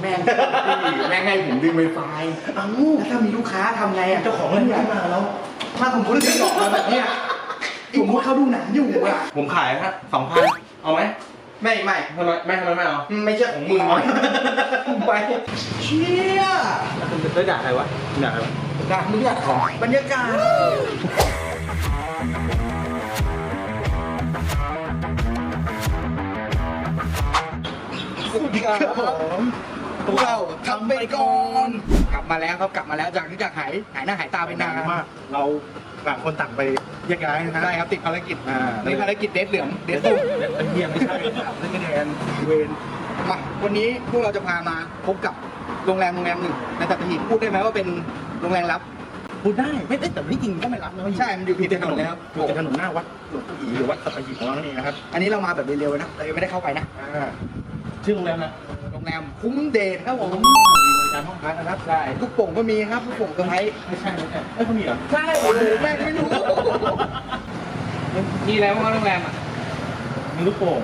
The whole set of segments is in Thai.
แม่งพี่แม่งให้ผมดึงไวไฟเอ้าแล้วถ้ามีลูกค้าทำไงอะเจ้าของร้านขึ้นมาแล้ว ถ้าสมมติดึงออกมาแบบเนี้ยสมมติเขาดูหนังอยู่อะผมขายฮะสองพันเอาไหมไม่ไม่ทำไมไม่ทำไมไม่เอาไม่ใช่ของมึงไปเชี่ยคุณจะด่าใครวะด่าใครวะนะมึงอยากของบรรยากาศสวัสดีครับผม พวกเราทำไปก่อนกลับมาแล้วครับกลับมาแล้วจากที่จากหายหายหน้าหายตาไปนานมากเราต่างคนต่างไปแยกย้ายนะได้ครับติดภารกิจอ่าในภารกิจเดทเหลืองเดทส้มเป็นเฮียไม่ใช่ครับเล่นคะแนนเวนมาวันนี้พวกเราจะพามาพบกับโรงแรมโรงแรมหนึ่งในสัตหีบพูดได้ไหมว่าเป็นโรงแรมลับพูดได้ไม่ได้แต่ที่จริงก็ไม่รับนะใช่ มันอยู่ติดถนนเลยครับอยู่ติดถนนหน้าวัดหลวงปู่อีหรือวัดสัตหีบของเรานั่นเองนะครับ อันนี้เรามาแบบเร็วๆนะเรายังไม่ได้เข้าไปนะอ่า ชื่อโรงแรมนะโรงแรมคุ้มเดทครับผมมีบริการห้องพักนะครับใช่ลูกโป่งก็มีครับลูกโป่งเซอร์ไพรส์ไม่ใช่ไม่ใช่เอ้ยเขามีเหรอใช่โอ้โหแม่งไม่รู้ มีอะไรบ้างครับโรงแรมอะมีลูกโป่ง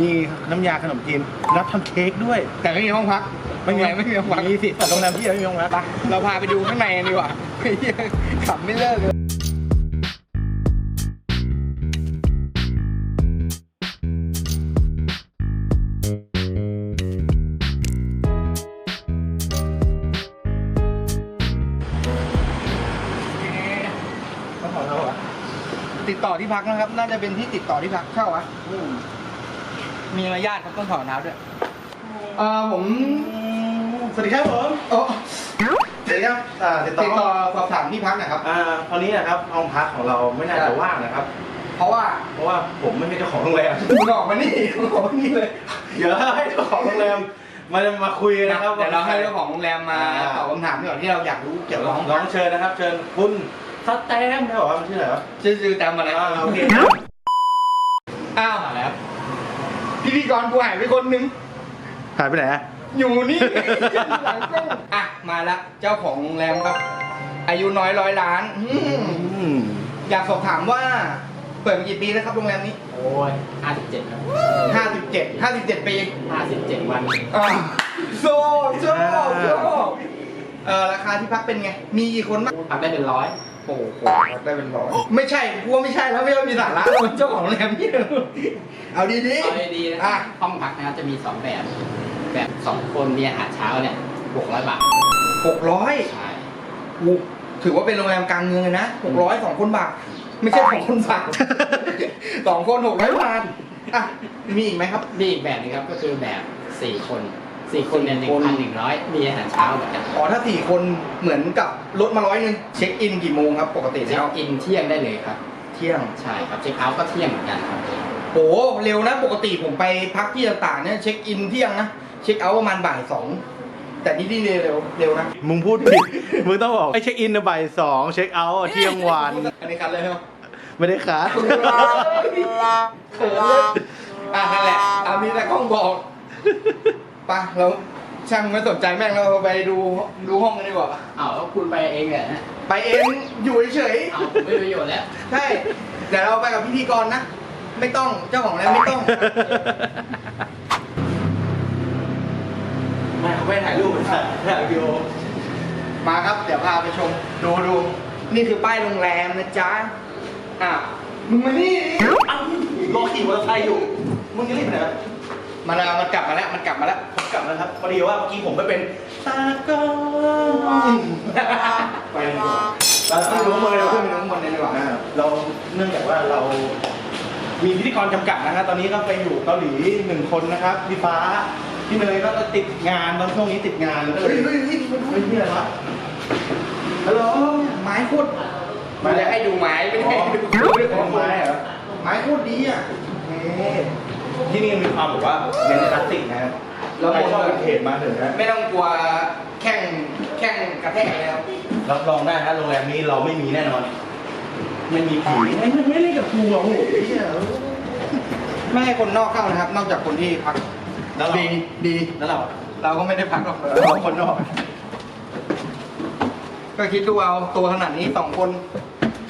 มีน้ำยาขนมจีนรับทำเค้กด้วย แต่ไม่มีห้องพักโรงแรมไม่มีห้องพักมีสิแต่โรงแรมที่ไม่มีห้องพักไปเราพาไปดูข้างในกันดีกว่าเฮ้ยขำไม่เลิกเลย ที่พักนะครับ น่าจะเป็นที่ติดต่อที่พักเข้าอะมีมารยาทครับต้องถอดรองเท้าด้วยเอ่อผมสวัสดีครับผมโอ้สวัสดีครับอ่าติดต่อติดต่อสอบถามที่พักหนะครับ อ่าตอนนี้นะครับห้องพักของเราไม่น่าจะว่างนะครับ เพราะว่าเพราะว่าผมไม่ใช่เจ้าของโรงแรมคุณออกมานี่คุณออกมานี่เลยเดี๋ยวให้เจ้าของโรงแรมมามาคุยนะครับเดี๋ยวเราให้เจ้าของโรงแรมมาตอบคำถามก่อนที่เราอยากรู้เกี่ยวกับห้องน้พัอกงเชิญนะครับ เชิญคุณ สแตมป์นะบอกว่ามันชื่ออะไรวะชื่อชื่อจำมาแล้ว อ่าโอเคอ้าวมาแล้ว พิธีกรกูหายไปคนนึง หายไปไหนอะ อยู่นี่ หลังกล้องอะ มาละ เจ้าของโรงแรมครับ อายุน้อยร้อยล้านอืมอยากสอบถามว่า เปิดมากี่ปีแล้วครับโรงแรมนี้ โอ้ย57ครับห้าสิบเจ็ดห้าสิบเจ็ดปี57 วันอ่าโซโซโซเอ่อราคาที่พักเป็นไง มีกี่คนบ้างทำได้เป็นร้อย โอ้โหพักได้เป็นร้อยไม่ใช่กูว่าไม่ใช่แล้วไม่ว่ามีสาระเราเป็นเจ้าของโรงแรมนี่เอาดีเอาดีๆนะอะห้องพักนะครับจะมี 2 แบบ แบบ2คนมีอาหารเช้าเนี่ย600บาทหกร้อยใช่ถือว่าเป็นโรงแรมกลางเมืองเลยนะหกร้อยสองคนบาทไม่ใช่สองคนบาทสองคนหกร้อยบาทอะมีอีกไหมครับ มีอีกแบบหนึงครับก็คือแบบ 4 คน 4คนเนี่ยสี่คน1,100มีอาหารเช้าเหมือนกันอ๋อถ้าสี่คนเหมือนกับลดมาร้อยหนึงเช็คอินกี่โมงครับปกติเช็แล้ควอินเที่ยงได้เลยครับ เที่ยง ใช่ครับเช็คเอาท์ก็เที่ยงเหมือนกันครับโหเร็วนะปกติผมไปพักที่ต่างๆเนี่ยเช็คอินเที่ยงนะเช็คเอาท์ประมาณบ่ายสองแต่นี่นี่เร็วเร็วนะมึงพูดผิด มึงต้องบอกไอ้เช็คอินบ่ายสองเช็คเอาท์เที่ยงวัน อันนี้คันเลยครับไม่ได้ค้าเขินเลยอะนั่นแหละอามีแต่กล้องบอกไปะเราช่างไม่สนใจแม่งเราไปดูดูห้องกันดีกว่าอ้าวแล้วคุณไปเองเหรอฮะไปเองอยู่เฉยอ้าวผมไม่มีประโยชน์แล้ว ๆใช่เดี๋ยวเราไปกับพิธีกรนะ ไม่ต้องเจ้าของแล้วไม่ต้อง ไม่เขาไม่ถ่ายรูปถ่ายถ่ายวิดีโอมาครับ เดี๋ยวพาไปชม ดูดูนี่คือป้ายโรงแรมนะจ๊ะอะมึงมานี่ดิ อ้าวรอขี่มอเตอร์ไซค์อยู่ มึงจะรีบไปไหนวะ มันอะมันกลับมาแล้ว มันกลับมาแล้วผมกลับแล้วครับ พอดีว่าเมื่อกี้ผมไปเป็นตากล้องไปดีกว่าเราขึ้ขึ้นนไปรู้ข้างบมืนอเลยเราเราขึ้ขึ้นนไปข้างบนเลยดีกว่าอ่าเรา เนื่องจากว่าเรา มีพิธีกรจำกัดนะฮะตอนนี้ก็ไปอยู่เกาหลีหนึ่งคนนะครับ พี่ฟ้า พี่เนยก็ติดงานตอนช่วงนี้ติดงานก็เลเฮ้ยยเฮ้ยเฮ้ยเฮ้ยพี่อะไรวะฮัลโหลไม้โคตรมาแล้วให้ดูไม้ไม่ได้ให้ดูอ๋อไม่ได้ของไม้เหรอไม้โคตรดีอะเอ๊ะ ที่นี่มีความแบบว่าเน้นคลาสสิกนะฮะแล้วใครชอบวินเทจมาถึงนะไม่ต้องกลัวแข้งแข้งกระแทกแล้วรับรองได้ฮะโรงแรมนี้เราไม่มีแน่นอน ไม่มีผีไม่ไม่ไม่เล่นกับกูหรอกโอ้โหเหี้ยไม่ให้คนนอกเข้านะครับ นอกจากคนที่พักแล้วเราดีดีแล้วเราเราก็ไม่ได้พักหรอกเราคนนอก ก็คิดดูเอาตัวขนาดนี้สองคน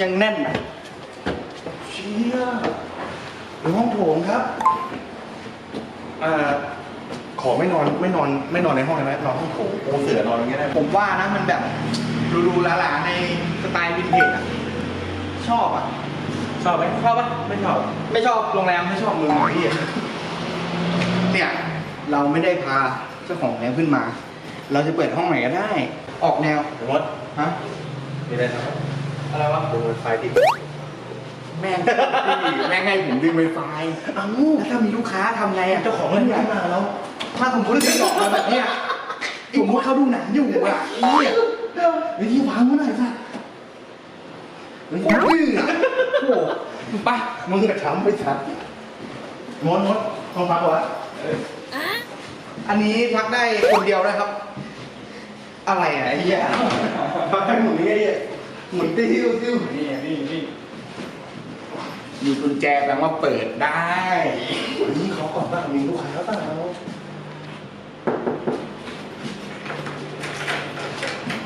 ยังแน่นอะเชี่ยหรือห้องโถงครับ อ่าขอไม่นอนไม่นอนไม่นอนในห้องได้ไหมนอนห้องโถงปูเสือนอนอย่างเงี้ยได้ไหมผมว่านะมันแบบรูๆหลาๆในสไตล์วินเทจอะ ชอบอะ ชอบไหมชอบปะไม่ชอบ ไม่ชอบโรงแรมไม่ชอบมึงพี่เนี่ยเราไม่ได้พาเจ้าของโรงแรมขึ้นมา เราจะเปิดห้องไหนก็ได้ ออกแนวสมมติฮะมีอะไรครับอะไรวะดูไฟที่ แม่งพี่แม่งให้ผมดึงไวไฟเอ้าแล้วถ้ามีลูกค้าทำไงอะเจ้าของมันขึ้นมาแล้ว ถ้าสมมติดึงออกมาแบบเนี้ยสมมติเขาดูหนังอยู่อะเนี่ยวิธีวางมันหน่อยสัตว์ผมดื้ออะโอ้โหไปมึงกระช้ำไปสัตว์มดมดห้องพักวะอันนี้พักได้คนเดียวนะครับ อะไรอะไอ้เหี้ยพักให้หมุนนี่ไอ้หมุนติ้วติ้วนี่นี่นี่ มีกุญแจแปลว่าเปิดได้นี่เขาก่อนป่ะมีลูกค้าเปล่า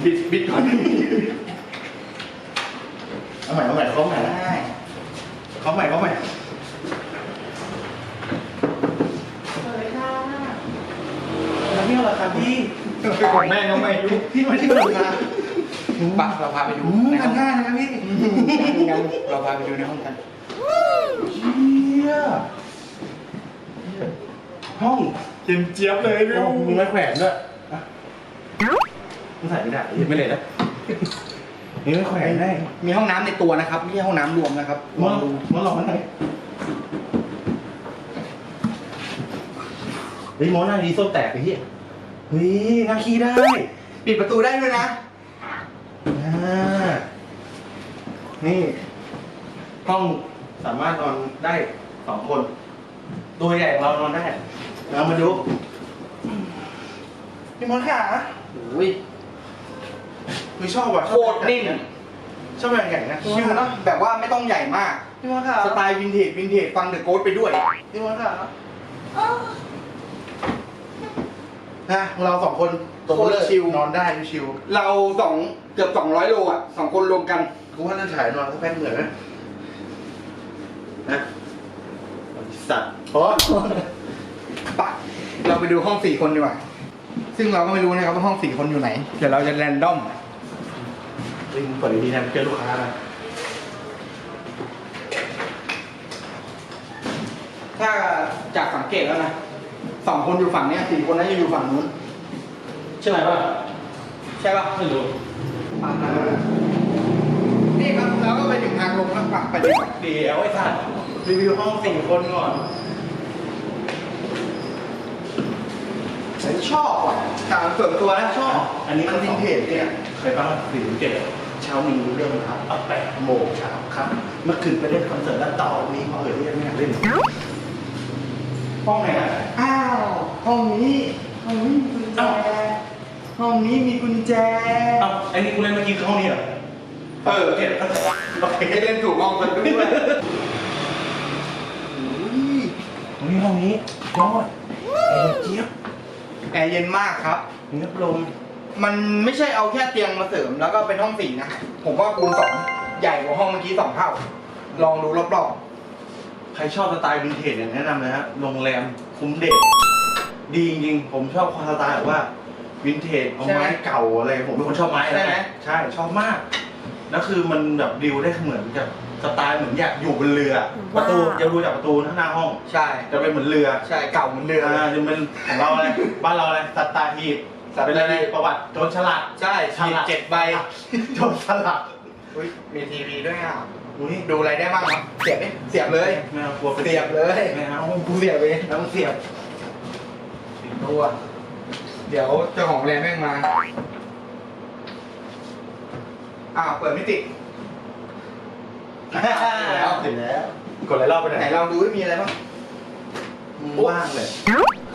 บิดบิดก่อนเอาใหม่เอาใหม่เขาใหม่นะได้เขาใหม่เขาใหม่แล้วนี่ราคาพี่ของแม่ก็ไม่รู้พี่มาที่ราคาปะเราพาไปดูอืมในพัห้นองห้านะครับพี่งั้นเราพาไปดูในห้องกัน เชี่ย ห้องเจี๊ยบเจี๊ยบเลยโอ้มึงไม่แขวนด้วยอะมึงใส่ไม่ได้ไม่เลยนะนี่ไม่แขวนได้มีห้องน้ำในตัวนะครับไม่ใช่ห้องน้ำรวมนะครับลมัอนงดูมันหลอกมันไหนเฮ้ยมอหน้าดีโซ่แตกไปเฮียเฮ้ยนั่งขี้ได้ปิดประตูได้ด้วยนะอ่านี่ ห้องสามารถนอนได้สองคน ตัวใหญ่ของเรานอนได้ เรามาดูพี่มดค่ะโอ้ยคือชอบอะโคตรนิ่มชอบแบบใหญ่นะชิวนะแบบว่าไม่ต้องใหญ่มาก พี่มดค่ะสไตล์วินเทจวินเทจฟังเดอะโกสไปด้วย พี่มดค่ะฮะเราสองคนโคตรชิลนอนได้ชิวเราสองเกือบสองร้อยโลอะสองคนรวมกัน กูว่าจะถ่ายนอนสักแป๊บเหนื่อยไหมนะสัตว์เพราะ ปะเราไปดูห้องสี่คนดีกว่า ซึ่งเราก็ไม่รู้นะครับว่าห้องสี่คนอยู่ไหน เดี๋ยวเราจะแรนดอมเฮ้ยมึงเปิดดีๆนะเจอลูกค้านะถ้าจากสังเกตแล้วนะสองคนอยู่ฝั่งเนี้ยสี่คนนั้นจะอยู่ฝั่งนู้น ใช่ไหมป่ะใช่ป่ะไม่รู้นี่ครับเราก็ไปถึงทางลงแล้วปะไปดีกว่าเดี๋ยวไอ้สัตว์รีวิวห้องสี่คนก่อน ฉันชอบอะถามส่วนตัวนะชอบอันนี้มันวินเทจเนี่ยเคยฟังสี่ถึงเจ็ดเช้ามีเรื่องครับเอาแปดโมงเช้าครับ เมื่อคืนไปเล่นคอนเสิร์ตแล้วต่อมีมาเอ่ยที่ยังไม่อยากเล่นห้องไหนอะอ้าวห้องนี้ห้องนี้มีกุญแจเอ้าห้องนี้มีกุญแจเอ้าไอ้นี่กูเล่นเมื่อกี้คือห้องนี้เหรอเออโอเคโอเคให้เล่นถูกห้องกันด้วยตรงนี้ห้องนี้ยอดแอร์เจี๊ยบ แอร์เย็นมากครับมีพัดลมมันไม่ใช่เอาแค่เตียงมาเสริม แล้วก็เป็นห้องสี่นะ ผมว่าคูณสองใหญ่กว่าห้องเมื่อกี้สองเท่า ลองดูรอบใครชอบสไตล์วินเทจเนี่ยแนะนำเลยฮะโรงแรมคุ้มเดชดีจริงๆผมชอบความสไตล์แบบว่าวินเทจเอาไม้เก่าอะไรผมเป็นคนชอบไม้นะใช่ชอบมาก แล้วคือมันแบบดิวได้เหมือนกับ สไตล์เหมือนอยากอยู่บนเรือ ประตูจะดูจากประตูหน้าห้องๆใช่ จะเป็นเหมือนเรือใช่เก่าเหมือนเดิมอ่าจะเป็นของเราอะไรบ้านเราอะไรสัตตาหีบสัตตาหีบเป็นอะไรประวัติโจรฉลาดใช่ฉีดเจ็ดใบโจรฉลาดอุ๊ยมีทีวีด้วยอะอุ้ยดูอะไรได้บ้างครับเสียบไหมเสียบเลยไม่เอากลัวเป็นเสียบเลยไม่เอากูเสียบเองต้องเสียบตัวเดี๋ยวเจ้าของแรมแม่งมาอ้าวเปิดไม่ติด แล้วเสร็จแล้วกดหลายรอบไปไหนไหนลองดูว่ามีอะไรบ้างมึงว่างเลย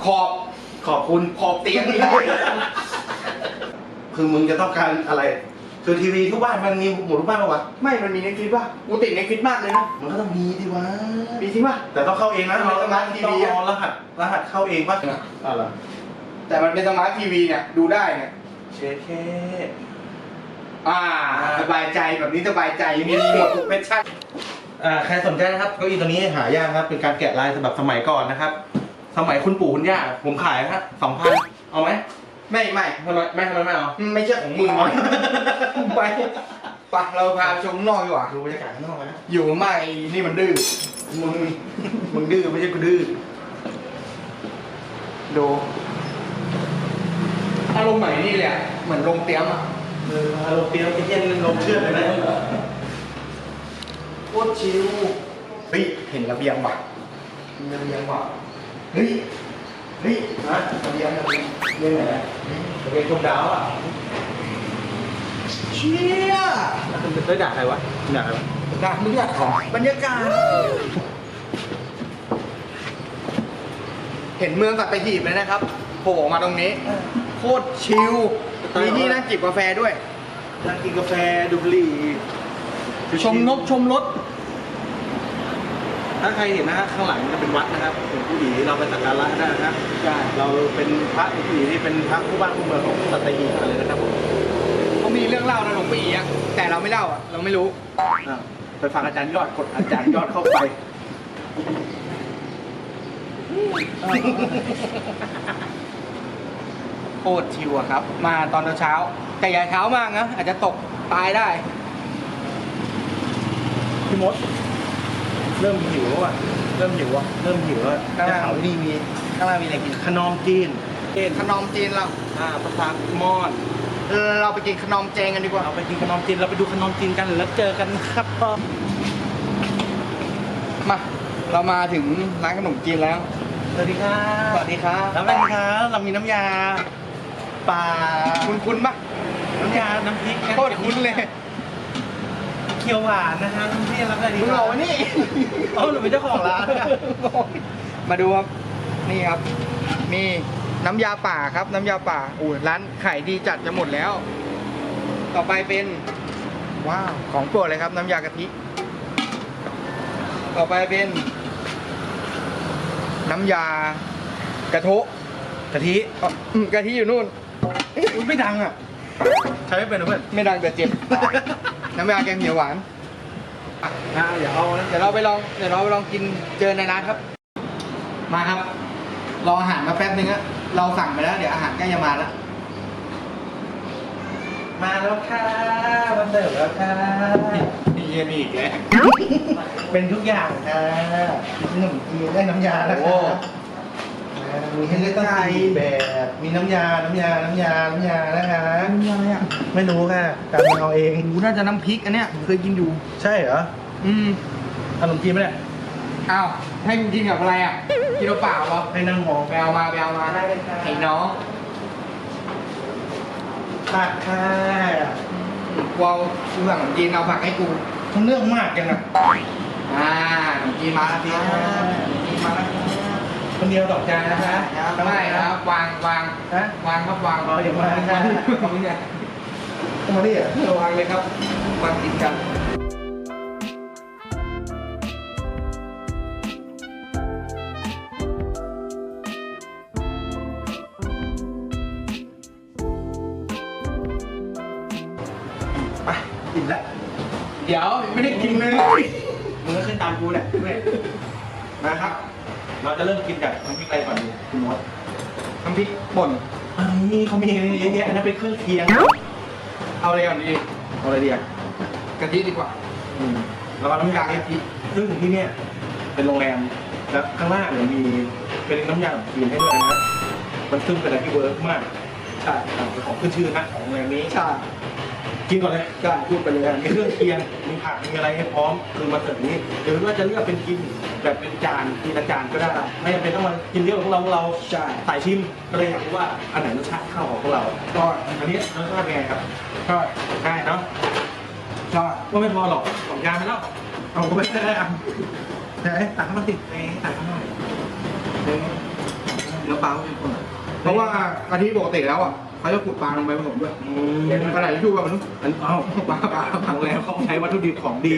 ขอบขอบคุณ ขอบเตียงนี่คือมึงจะต้องการอะไร คือทีวีทุกบ้านมันมีหมดทุกบ้านปะวะไม่มันมีเน็ตฟิตป่ะกูติดเน็ตฟิตมากเลยนะมันก็ต้องมีดิวะมีจริงป่ะ แต่ต้องเข้าเองนะมันเป็นสมาร์ททีวี ต้องเอารหัสรหัสเข้าเองป่ะอะไรแต่มันเป็นสมาร์ททีวีเนี่ยดูได้เนี่ยเชเค อ่าสบายใจแบบนี้สบายใจมีหมดทุกเมชชั่นอ่าใครสนใจนะครับเก้าอี้ตัวนี้หายากครับ เป็นการแกะลายฉบับสมัยก่อนนะครับ สมัยคุณปู่คุณย่าผมขายฮะสองพันเอาไหมไม่ไม่ทำไมไม่ทำไมไม่เอาไม่ใช่ของมึงไปไปเราพาชมข้างนอกดีกว่าดูบรรยากาศข้างนอกนะอยู่ไม่นี่มันดื้อมึงมึงดื้อไม่ใช่กูดื้อดูอารมณ์ไหนนี่เลยอะเหมือนโรงเตรียมอะ เอออารม์เตรียมไอ้เย็นลงเชื่อกเลยนะโคตรชิลเฮ้ยเห็นระเบียงว่ะมีระเบียงว่ะเฮ้ยเฮ้ยฮะระเบียงระเบียงเรื่องไหนนะเรียนชมดาวอะเชี่ยได้ด่าใครวะด่าใครวะด่ามึงอะบรรยากาศเห็นเมืองสัตหีบเลยนะครับโผล่ออกมาตรงนี้ โคตรชิล มีที่นั่งจิบกาแฟด้วย นั่งกินกาแฟดูบุหรี่ชมนกชมรถ ถ้าใครเห็นนะฮะข้างหลังจะเป็นวัดนะครับหลวงปู่หลีเราไปสักการะได้นะครับใช่เราเป็นพระหลวงปู่หลีที่เป็นพระผู้บ้านผู้เมืองของสัตหีบเลยนะครับผมเขามีเรื่องเล่านะหลวงปีอะแต่เราไม่เล่าอะเราไม่รู้อะไปฟังอาจารย์ยอดกดอาจารย์ยอดเข้าไปโค ตรชิวอะครับ มาตอนเช้าๆแต่อย่าเช้ามากนะอาจจะตกตายได้ พี่มด เริ่มหิวแล้วอะ เริ่มหิวอะ เริ่มหิวแล้วครับจะเขาดีมีข้างล่างมีอะไรกินขนมจีนขนมจีนเราอ่าภาษามอญเราไปกินขนมเจงกันดีกว่า เราไปกินขนมจีน เราไปดูขนมจีนกันแล้วเจอกันครับพ่อมา เรามาถึงร้านขนมจีนแล้ว สวัสดีครับสวัสดีครับ แล้วเป็นครับ เรามีน้ำยา ปลาคุณคุณปะน้ำยาน้ำพริกโคตรคุ้นเลยเคียวหวานนะฮะน้ำพริกแล้วก็ดีมึงครัเอาบวะนี่เอาหนูเป็นเจ้าของร้านอะมาดูครับนี่ครับ มีน้ำยาป่าครับ น้ำยาป่าอู้ร้านขายดีจัดจะหมดแล้ว ต่อไปเป็นว้าวของโปรดเลยครับ น้ำยากะทิ ต่อไปเป็น น้ำยากระโทะกะทิอ๋ออืมกะทิอยู่นู่น อุ๊ยไม่ดังอะ ใช้ไม่เป็นนะเพื่อนไม่ดังแต่เจ็บ น้ำยาแกงเขียวหวาน อ่าอย่าเอานะเดี๋ยวเราไปลอง เดี๋ยวเราไปลองกินเจอในร้านครับ มาครับ รออาหารมาแป๊บนึงอะเราสั่งไปแล้ว เดี๋ยวอาหารใกล้จะมาแล้ว มาแล้วค่ะมาเสิร์ฟแล้วค่ะนี่เย็นอีกแล้วเป็นทุกอย่างค่ะมีขนมจีนได้น้ำยาแล้วโอ้ค่ะ มีให้เลือกตั้งสี่แบบ มีน้ำยา น้ำยา น้ำยา น้ำยานะคะนี่อะไรอะไม่รู้ค่ะตามมาเอาเอง หมูน่าจะน้ำพริกอันเนี้ยผมเคยกินอยู่ ใช่เหรอ อืมขนมจีนไหมเนี่ยอ้าวให้มึงกินกับอะไรอะ กินเปล่าเหรอให้นั่งมองไปเอามาไปเอามาได้เลยครับไอ้น้องตักค่ะกูเอากูสั่งขนมจีนเอาผักให้กูทั้งเรื่องมากจังอะอ่าขนมจีนมาแล้วพี่ขนมจีนมาแล้ว คนเดียวตอกจานนะคะไม่ครับวางวางฮะวางครับวางอ๋ออย่าวางนะวางเนี่ยต้องมาดิอะวางเลยครับวางติดกันไปกินละเดี๋ยวไม่ได้กินเลยมึงก็ขึ้นตามกูแหละด้วยมาครับ เราจะเริ่มกินจากน้ำพริกอะไรก่อนดีคุณมดน้ำพริกป่นอันนี้เขามีเยอะแยะอันนั้นเป็นเครื่องเคียง เอาอะไรก่อนดีเอาอะไรดีอะกะทิดีกว่าอืมแล้วก็น้ำยากะทิซึ่งที่เนี่ยเป็นโรงแรมแล้วข้างล่างเนี่ยมีเป็นน้ำยาจีนให้ด้วยนะมันซึ่งเป็นอะไรที่เวิร์กมากใช่อ่าเป็นของขึ้นชื่อนะของโรงแรมนี้ใช่ กินก่อนเลยใช่พูดไปเลยมีเครื่องเคียงมีผักมีอะไรให้พร้อมคือมาเสิร์ฟนี้หรือว่าจะเลือกเป็นกินแบบเป็นจานกินละจานก็ได้ไม่จำเป็นต้องมากินเยอะของเราของเราใช่สายชิมก็เลยอยากรู้ว่าอันไหนรสชาติเข้าของพวกเรา ก็อันนี้รสชาติเป็นไงครับก็ได้เนาะก็ก็ไม่พอหรอกสองจานไปแล้วเอาไปไม่ได้อะไหนตักเข้ามาสิไหนตักเข้ามาเนื้อปลาก็เป็นคนเพราะว่ากะทิปกติแล้วอะ เขาจะขุดปลาลงไปผสมด้วยอืมเดี๋ยวกระดาษทิชชู่กับมันอันเอ้าปลาปลาปลาโรงแรมเขาใช้วัตถุดิบของดี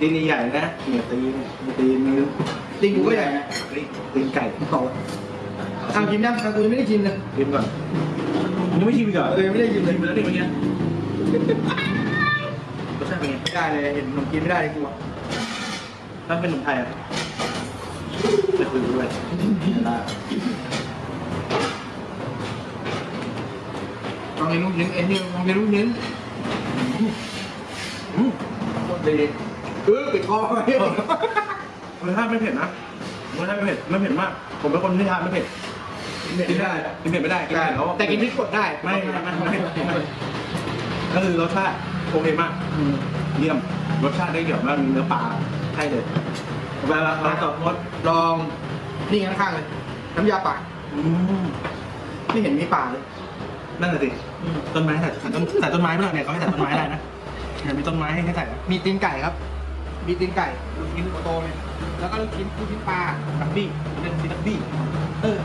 ดีนี่ใหญ่นะเนี่ยตีนมีตีนมีตีนกูก็ใหญ่ไงตีนไก่เขาทำกินยังทางกูยังไม่ได้กินเลยชิมก่อนยังไม่ชิมอีกเหรอเออไม่ได้ชิมเลยชิมไปแล้วนี่เมื่อกี้รสชาติเป็นไงไม่ได้เลยเห็นขนมกินไม่ได้เลยกูอะถ้าเป็นขนมไทยอะเป็นจะคุยด้วย ได้ลองกินลูกชิ้นเอ็นนี่ลองกินลูกชิ้นอืมโคตรดีเออติดคอไปรสชาติไม่เผ็ดนะรสชาติไม่เผ็ดไม่เผ็ดมาก ผมเป็นคนที่ทานไม่เผ็ดกินได้กินเผ็ดไม่ได้กินได้เผ็ดแล้วแต่กินพริกสดได้ไม่ไม่ไม่ไม่ไม่ก็คือรสชาติโอเคมากอืมเยี่ยมรสชาติได้เกี่ยวแล้วมีเนื้อปลาให้เลยเวลาเราต่อรสลองนี่ข้างๆเลย น้ำยาป่าอืมไม่เห็นมีป่าเลย นั่นแหละสิ ต้นไม้ใส่ใส่ต้นใส่ต้นไม้เมื่อไหร่เนี่ยเขาให้ใส่ต้นไม้ได้นะเนี่ยมีต้นไม้ให้ให้ใส่นะมีตีนไก่ครับ มีตีนไก่ลูกชิ้นโตๆเลยแล้วก็ลูกชิ้นลูกชิ้นปลาดับบี้เป็นซีดับบี้เออ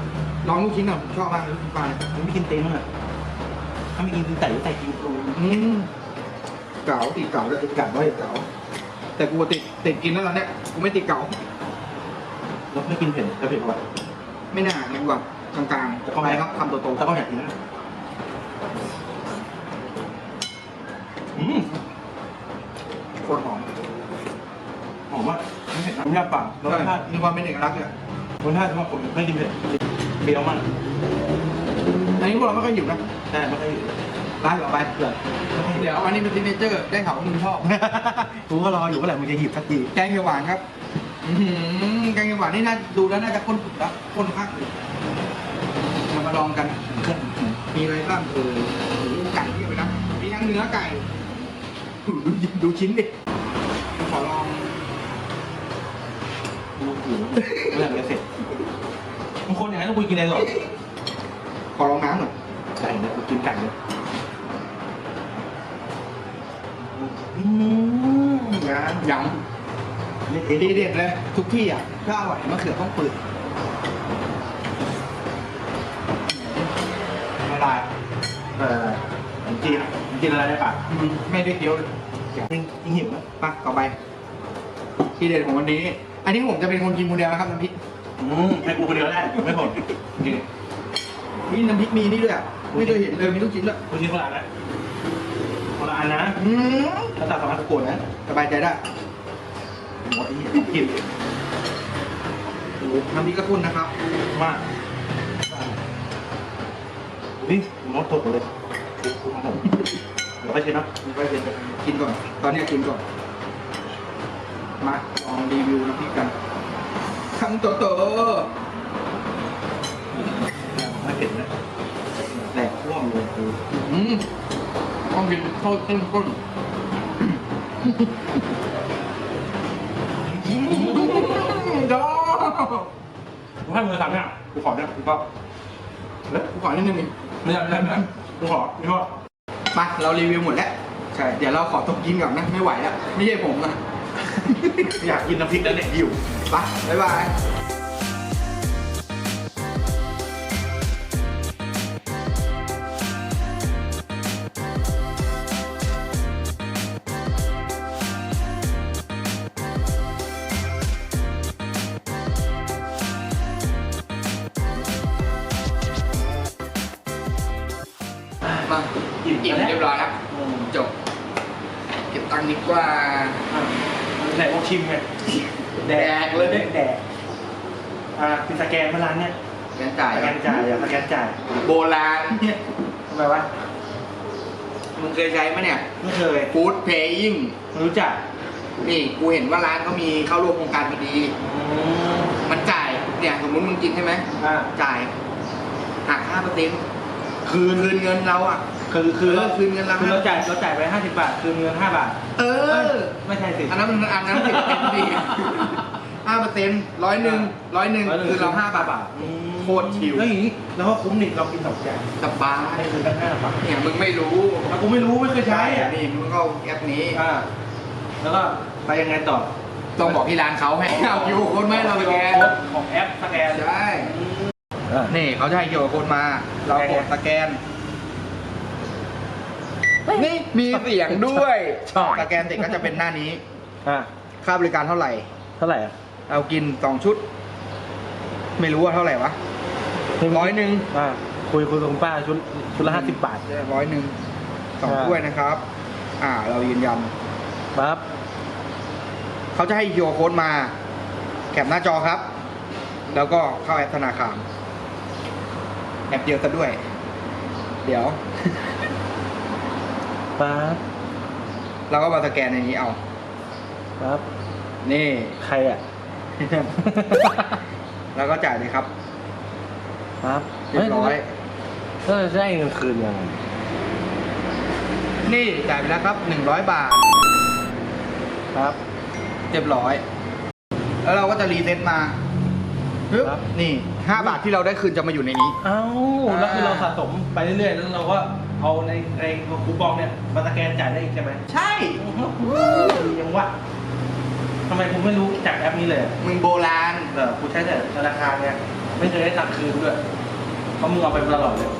ลองลูกชิ้นหน่อยผมชอบมากเลยลูกชิ้นปลาเนี่ยผมไม่กินเต็มอะถ้าไม่กินตีนไก่ก็ใส่กินปูอืมเก๋าติดเก๋าด้วยติดเก๋าด้วยเก๋าแต่กูติดติดกินแล้วตอนเนี้ยกูไม่ติดเก๋าแล้วไม่กินเผ็ดจะเผ็ดกว่าไม่น่าดีกว่ากลางๆแต่ก็ไปไม่ครับทำโตถ้าก็อยากกินนะอืม ๆ โคตรหอมหอมมากไม่เผ็ดน้ำยาป่ารใช่สชาติมีความเป็นเอกลักษณ์เลยรสชาติที่ว่าผมไม่กินเผ็ดเปรี้ยวมากอันนี้พวกเราไม่ค่อยอยู่นะใช่ไม่ค่อยร้านต่อไปเผื่อเดี๋ยวอันนี้เป็นซิกเนเจอร์ได้ข่าวว่ามึงชอบกูก็รออยู่เมื่อไหร่มึงจะหีบสักทีแกงเขียวหวานครับอื้อหือแกงเขียวหวานนี่น่าดูแล้วน่าจะข้นสุดแล้วข้นมากเลยเรามาลองกันมีอะไรบ้างเออหมูไก่ที่เอาไปนะมีทั้งเนื้อไก่ ดูดูชิ้นดิขอลองกูหิวเมื่อไหร่จะเสร็จบางคนอย่างนั้นต้องกูกินอะไรหรอขอลองน้ำหน่อยไก่เนี่ยกูกินไก่เนี่ยอืมงานยเละำเทะดีเด็ดเลยทุกที่อะถ้าอร่อยมะเขือต้องเปิดไม่ได้เออผมกินผมกินอะไรได้ปะอืมไม่ได้เคี้ยวเลย จริงจริงหิวนะไปต่อไปที่เด็ดของวันนี้ อันนี้ผมจะเป็นคนกินคนเดียวนะครับน้ำพริกอืมให้กูคนเดียวได้ไม่ผลจริงนี่น้ำพริกมีนี่ด้วยอะไม่เคยเห็นเลยมีลูกชิ้นด้วยกูกินคนละอันนะคนละอันนะอืมถ้าตัดสามารถตะโกนนะสบายใจได้หมดที่กินโอ้โหน้ำพริกกระปุ้นนะครับ มากนี่มดตกเลยกูมาผมเดี๋ยวไปเช็ดนะมีไปเด็ดกินก่อน ตอนนี้กินก่อน มาลองรีวิวน้ำพริกกันคำโตโตไม่เผ็ดนะแตกร่วมเลยกูๆอืมต้องกินข้าวเข้มข้นดอกูให้มือสามเนี่ยกูขอเนี่ยกูก็แล้วกูขอนิดนึงดิไม่ได้ไม่ได้ไม่ได้กูขอพี่พ่อ มาเรารีวิวหมดแล้ว ใช่ เดี๋ยวเราขอตบกินก่อนนะ ไม่ไหวแล้ว ไม่ใช่ผมนะ อยากกินน้ำพริกแล้วเนี่ยหิวไปบ๊ายบายมาอิ่มอิ่มแล้วเรียบร้อยแล้วจบ เก็บตังค์ดีกว่าไหนพวกชิมไงแดกเลย แดกอ่าคือสแกนมาร้านเนี่ยแกนจ่ายสแกนจ่ายอะสแกนจ่าย โบราณเนี่ยทำไมวะมึงเคยใช้ไหมเนี่ย ไม่เคยฟู้ดเพย์ยิ่งไม่รู้จัก นี่กูเห็นว่าร้านเขามีเข้าร่วมโครงการพอดี มันจ่าย เนี่ยสมมติมึงกินใช่ไหมอ่าจ่ายหักห้าเปอร์เซ็นต์คืนคืนเงินเราอะ คือคือเออคืนเงินเราคือเราจ่ายเราจ่ายไปห้าสิบบาทคืนเงินห้าบาท เออ ไม่ใช่สิอันนั้นมันอันนั้นสิบเป็นดีห้าเปอร์เซ็นต์ร้อยหนึ่งร้อยหนึ่งคือเราห้าบาทอืมโคตรชิลแล้วอย่างนี้แล้วก็คุ้มนี่เรากินสองจานสบายให้คืนกันห้าบาทเนี่ยมึงไม่รู้แต่กูไม่รู้ไม่เคยใช้อะนี่มึงก็แอปนี้อ่าแล้วก็ไปยังไงต่อต้องบอกที่ร้านเขาให้เอาคิวคนไม่ให้เราสแกนโค้ดของแอปสแกนใช่นี่เขาจะให้คิวคนมา เรากดสแกน นี่มีเสียงด้วยชอบ สแกนเสร็จก็จะเป็นหน้านี้ อ่าค่าบริการเท่าไหร่ เท่าไหร่อะเอากินสองชุด ไม่รู้ว่าเท่าไหร่วะ ร้อยหนึ่ง อ่าคุยคุยกับคุณป้าชุดชุดละห้าสิบบาท ร้อยหนึ่งสองอ่า ถ้วยนะครับ อ่า เรายืนยันครับเขาจะให้คิวโค้ดมา แคปหน้าจอครับ แล้วก็เข้าแอปธนาคารแอปเดียวซะด้วย เดี๋ยว ปั๊บเราก็มาสแกนในนี้เอา ปั๊บนี่ ใครอะ แล้วก็จ่ายเลยครับปั๊บเรียบร้อยก็จะได้เงินคืนยังไงนี่จ่ายไปแล้วครับหนึ่งร้อยบาท ครับ เรียบร้อย แล้วเราก็จะรีเซ็ตมาปึ๊บครับ นี่ห้าบาทที่เราได้คืนจะมาอยู่ในนี้ เอ้าแล้วคือเราสะสมไปเรื่อยๆแล้วเราก็ เอาในในคูปองเนี่ยมาสแกนจ่ายได้อีกใช่ไหมใช่ดียังวะทำไมคุณไม่รู้จากแอปนี้เลยอะมึงโบราณเออกูใช้แต่ธนาคารเนี่ยไม่เคยได้ตังค์คืนด้วยเพราะมึงเอาไปตลอดเลย